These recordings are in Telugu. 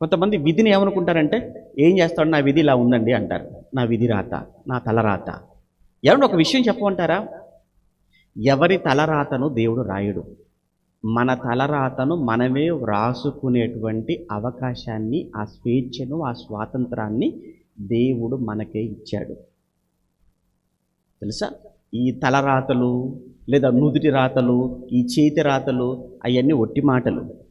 కొంతమంది విధిని ఏమనుకుంటారంటే ఏం చేస్తాడు? నా విధి ఇలా ఉందండి అంటారు. నా విధి రాత నా తలరాత ఏమన్నా ఒక విషయం చెప్పమంటారా? ఎవరి తలరాతను దేవుడు రాయుడు. మన తలరాతను మనమే వ్రాసుకునేటువంటి అవకాశాన్ని ఆ స్వేచ్ఛను ఆ స్వాతంత్రాన్ని దేవుడు మనకే ఇచ్చాడు. తెలుసా? ఈ తలరాతలు లేదా నుదుటి రాతలు ఈ చేతి రాతలు అవన్నీ ఒట్టి మాటలు.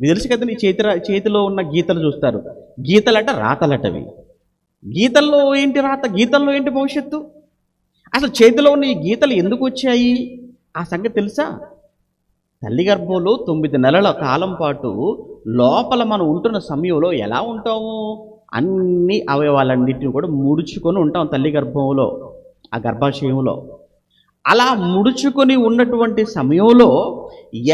మీకు తెలుసు కదా ఈ చేతి చేతిలో ఉన్న గీతలు చూస్తారు. గీతలట రాతలటవి. గీతల్లో ఏంటి రాత? గీతల్లో ఏంటి భవిష్యత్తు? అసలు చేతిలో ఉన్న ఈ గీతలు ఎందుకు వచ్చాయి? ఆ సంగతి తెలుసా? తల్లి గర్భంలో తొమ్మిది నెలల కాలం పాటు లోపల మనం ఉంటున్న సమయంలో ఎలా ఉంటాము? అన్ని అవయవాలన్నింటినీ కూడా ముడుచుకొని ఉంటాం తల్లి గర్భంలో ఆ గర్భాశయంలో. అలా ముడుచుకొని ఉన్నటువంటి సమయంలో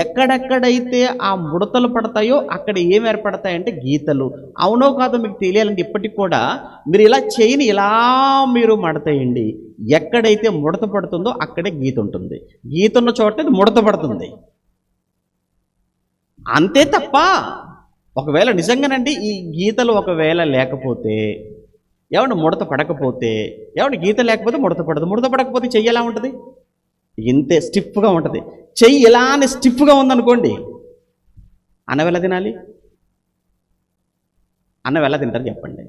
ఎక్కడెక్కడైతే ఆ ముడతలు పడతాయో అక్కడ ఏం ఏర్పడతాయంటే గీతలు. అవునో కాదో మీకు తెలియాలంటే ఇప్పటికి కూడా మీరు ఇలా చేయని ఇలా మీరు మడతాయండి. ఎక్కడైతే ముడత పడుతుందో అక్కడే గీత ఉంటుంది. గీత ఉన్న చోట ముడత పడుతుంది. అంతే తప్ప ఒకవేళ నిజంగానండి ఈ గీతలు ఒకవేళ లేకపోతే ఏమన్నా ముడత పడకపోతే ఏమన్నా గీత లేకపోతే ముడత పడదు. ముడత పడకపోతే చెయ్యి ఎలా ఉంటుంది? ఇంతే స్టిఫ్గా ఉంటుంది. చెయ్యి ఇలానే స్టిఫ్గా ఉందనుకోండి అన్నం ఎలా తినాలి? అన్నం ఎలా తింటారు చెప్పండి.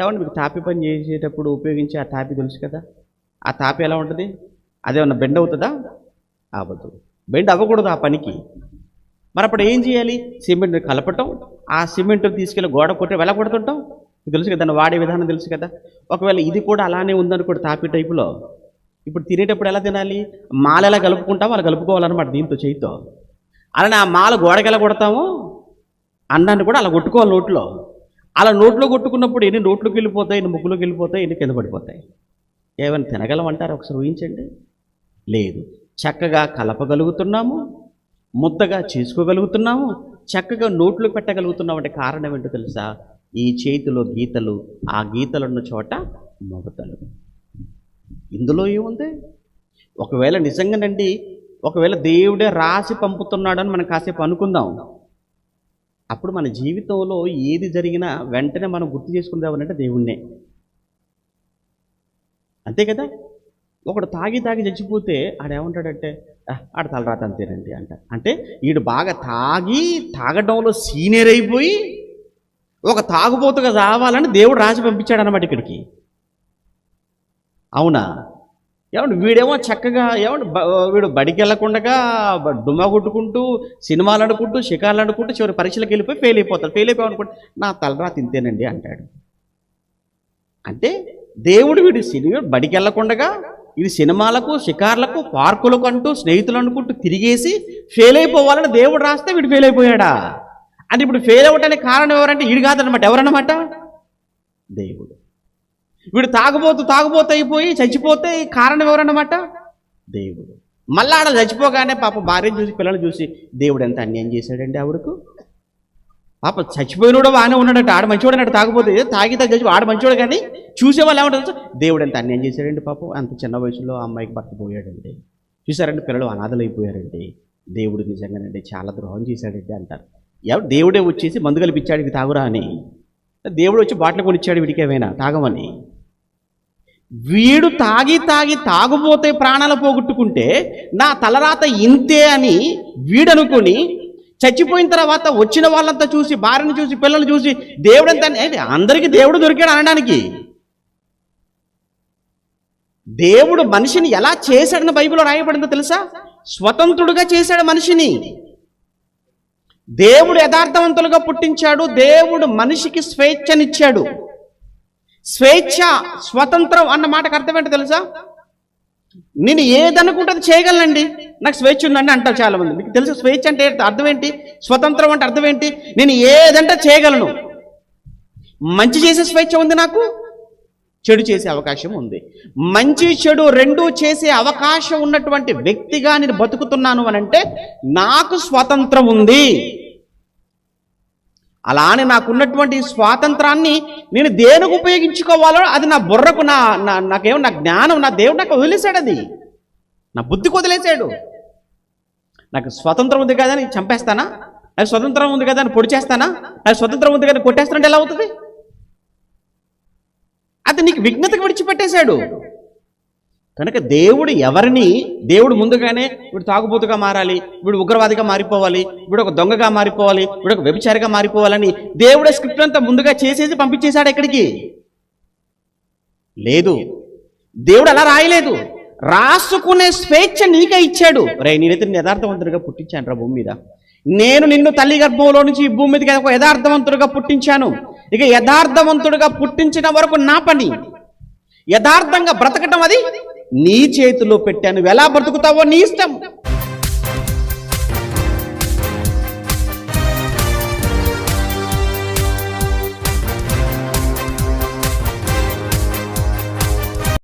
ఏమండి మీకు తాపి పని చేసేటప్పుడు ఉపయోగించే ఆ తాపి తెలుసు కదా? ఆ తాపి ఎలా ఉంటుంది? అదేమన్నా బెండ్ అవుతుందా? అవ్వదు. బెండ్ అవ్వకూడదు ఆ పనికి. మరి అప్పుడు ఏం చేయాలి? సిమెంట్ కలపటం ఆ సిమెంట్ తీసుకెళ్ళి గోడ కొట్టి ఎలా కొడుతుంటాం? మీకు తెలుసు కదా దాన్ని వాడే విధానం తెలుసు కదా? ఒకవేళ ఇది కూడా అలానే ఉందనుకోండి తాపి టైపులో ఇప్పుడు తినేటప్పుడు ఎలా తినాలి? మాల ఎలా కలుపుకుంటామో అలా కలుపుకోవాలన్నమాట దీంతో చేయితో. అలానే ఆ మాల గోడకి ఎలా కొడతామో? అన్నాన్ని కూడా అలా కొట్టుకోవాలి నోట్లో. అలా నోట్లో కొట్టుకున్నప్పుడు ఎన్ని నోట్లోకి వెళ్ళిపోతాయి ఎన్ని ముక్కులోకి వెళ్ళిపోతాయి ఎన్ని కింద పడిపోతాయి? ఏమైనా తినగలమంటారా ఒకసారి ఊహించండి? లేదు. చక్కగా కలపగలుగుతున్నాము ముద్దగా చేసుకోగలుగుతున్నాము చక్కగా నోట్లో పెట్టగలుగుతున్నాం అంటే కారణం ఏంటో తెలుసా? ఈ చేతిలో గీతలు ఆ గీతలున్న చోట మొగతలు. ఇందులో ఏముంది? ఒకవేళ నిజంగానండి ఒకవేళ దేవుడే రాసి పంపుతున్నాడని మనం కాసేపు అనుకుందాం. అప్పుడు మన జీవితంలో ఏది జరిగినా వెంటనే మనం గుర్తు చేసుకుందామనంటే దేవుణ్ణే. అంతే కదా? ఒకడు తాగి తాగి చచ్చిపోతే ఆడేమంటాడంటే ఆడ తలరాత అంతేనండి అంట అంటే వీడు బాగా తాగి తాగడంలో సీనియర్ అయిపోయి ఒక తాగుబోతుగా రావాలని దేవుడు రాసి పంపించాడు అనమాట ఇక్కడికి. అవునా? ఏమండి వీడేమో చక్కగా ఏమండి వీడు బడికి వెళ్ళకుండా బ- కొట్టుకుంటూ సినిమాలు అనుకుంటూ షికార్లు అనుకుంటూ చివరి పరీక్షలకు వెళ్ళిపోయి ఫెయిల్ అయిపోతాడు. ఫెయిల్ అయిపోయి అనుకుంటే నా తలరా తింతేనండి అంటాడు. అంటే దేవుడు వీడు సినిమా బడికి వెళ్ళకుండా ఇది సినిమాలకు షికార్లకు పార్కులకు అంటూ స్నేహితులు అనుకుంటూ తిరిగేసి ఫెయిల్ అయిపోవాలని దేవుడు రాస్తే వీడు ఫెయిల్ అయిపోయాడా? అంటే ఇప్పుడు ఫెయిల్ అవ్వడానికి కారణం ఎవరంటే వీడు కాదనమాట ఎవరన్నమాట? దేవుడు. వీడు తాగుబోతూ తాగుబోతూ అయిపోయి చచ్చిపోతే కారణం ఎవరన్నమాట? దేవుడు. మళ్ళా ఆడ చచ్చిపోగానే పాప భార్యను చూసి పిల్లలు చూసి దేవుడు ఎంత అన్యాయం చేశాడండి ఆవిడకు? పాప చచ్చిపోయినోడు బాగానే ఉన్నాడట. ఆడ మంచివాడు అన్నట్టు తాగిపోతే తాగితే చచ్చి ఆడ మంచివాడు కానీ చూసేవాళ్ళు ఏమంటారు దేవుడు ఎంత అన్యాయం చేశాడండి పాపం? అంత చిన్న వయసులో ఆ అమ్మాయికి భర్త పోయాడండి. చూసారండి పిల్లలు అనాథలు అయిపోయారండి దేవుడు నిజంగానండి చాలా ద్రోహం చేశాడండి అంటారు. ఎవరు? దేవుడే వచ్చేసి మందు కల్పించాడు ఇది తాగురా అని. దేవుడు వచ్చి బాటిల్ కొనిచ్చాడు వీడికి ఏమైనా తాగమని. వీడు తాగి తాగి తాగుపోతే ప్రాణాలు పోగొట్టుకుంటే నా తలరాత ఇంతే అని వీడనుకొని చచ్చిపోయిన తర్వాత వచ్చిన వాళ్ళంతా చూసి భార్యను చూసి పిల్లల్ని చూసి దేవుడు ఎంత అందరికీ దేవుడు దొరికాడు అనడానికి. దేవుడు మనిషిని ఎలా చేశాడని బైబిల్లో రాయబడిందో తెలుసా? స్వతంత్రుడుగా చేశాడు మనిషిని. దేవుడు యథార్థవంతులుగా పుట్టించాడు. దేవుడు మనిషికి స్వేచ్ఛనిచ్చాడు. స్వేచ్ఛ స్వతంత్రం అన్న మాటకు అర్థం ఏంటో తెలుసా? నేను ఏదనుకుంటే చేయగలనండి. నాకు స్వేచ్ఛ ఉందండి అంటారు చాలా మంది మీకు తెలుసు స్వేచ్ఛ అంటే అర్థం ఏంటి? స్వతంత్రం అంటే అర్థం ఏంటి? నేను ఏదంటే చేయగలను. మంచి చేసే స్వేచ్ఛ ఉంది నాకు చెడు చేసే అవకాశం ఉంది. మంచి చెడు రెండు చేసే అవకాశం ఉన్నటువంటి వ్యక్తిగా నేను బతుకుతున్నాను అని అంటే నాకు స్వాతంత్రం ఉంది. అలా అని నాకున్నటువంటి స్వాతంత్రాన్ని నేను దేనికి ఉపయోగించుకోవాలో అది నా బుర్రకు నా నా- నాకేమో నా జ్ఞానం నా దేవుడు నాకు వదిలేశాడు అది. నా బుద్ధికి వదిలేశాడు. నాకు స్వాతంత్రం ఉంది కదా అని చంపేస్తానా? అది స్వతంత్రం ఉంది కదా అని పొడి చేస్తానా? అది స్వతంత్రం ఉంది కదా కొట్టేస్తానంటే ఎలా అవుతుంది? అది నీకు విఘ్నతకు విడిచిపెట్టేశాడు. కనుక దేవుడు ఎవరిని దేవుడు ముందుగానే వీడు తాగుబోతుగా మారాలి వీడు ఉగ్రవాదిగా మారిపోవాలి వీడు ఒక దొంగగా మారిపోవాలి వీడు ఒక వ్యభిచారిగా మారిపోవాలని దేవుడు స్క్రిప్ట్ అంతా ముందుగా చేసేసి పంపించేశాడు ఎక్కడికి? లేదు. దేవుడు అలా రాయలేదు. రాసుకునే స్వేచ్ఛ నీకే ఇచ్చాడు. రే నేనైతే యథార్థవంతుడిగా పుట్టించాను రా భూమి మీద. నేను నిన్ను తల్లి గర్భంలో నుంచి ఈ భూమి మీదకి ఒక యథార్థవంతుడిగా పుట్టించాను. ఇక యథార్థవంతుడిగా పుట్టించిన వరకు నా పని. యథార్థంగా బ్రతకటం అది. నీ చేతిలో పెట్టాను. ఎలా బ్రతుకుతావో నీ ఇష్టం.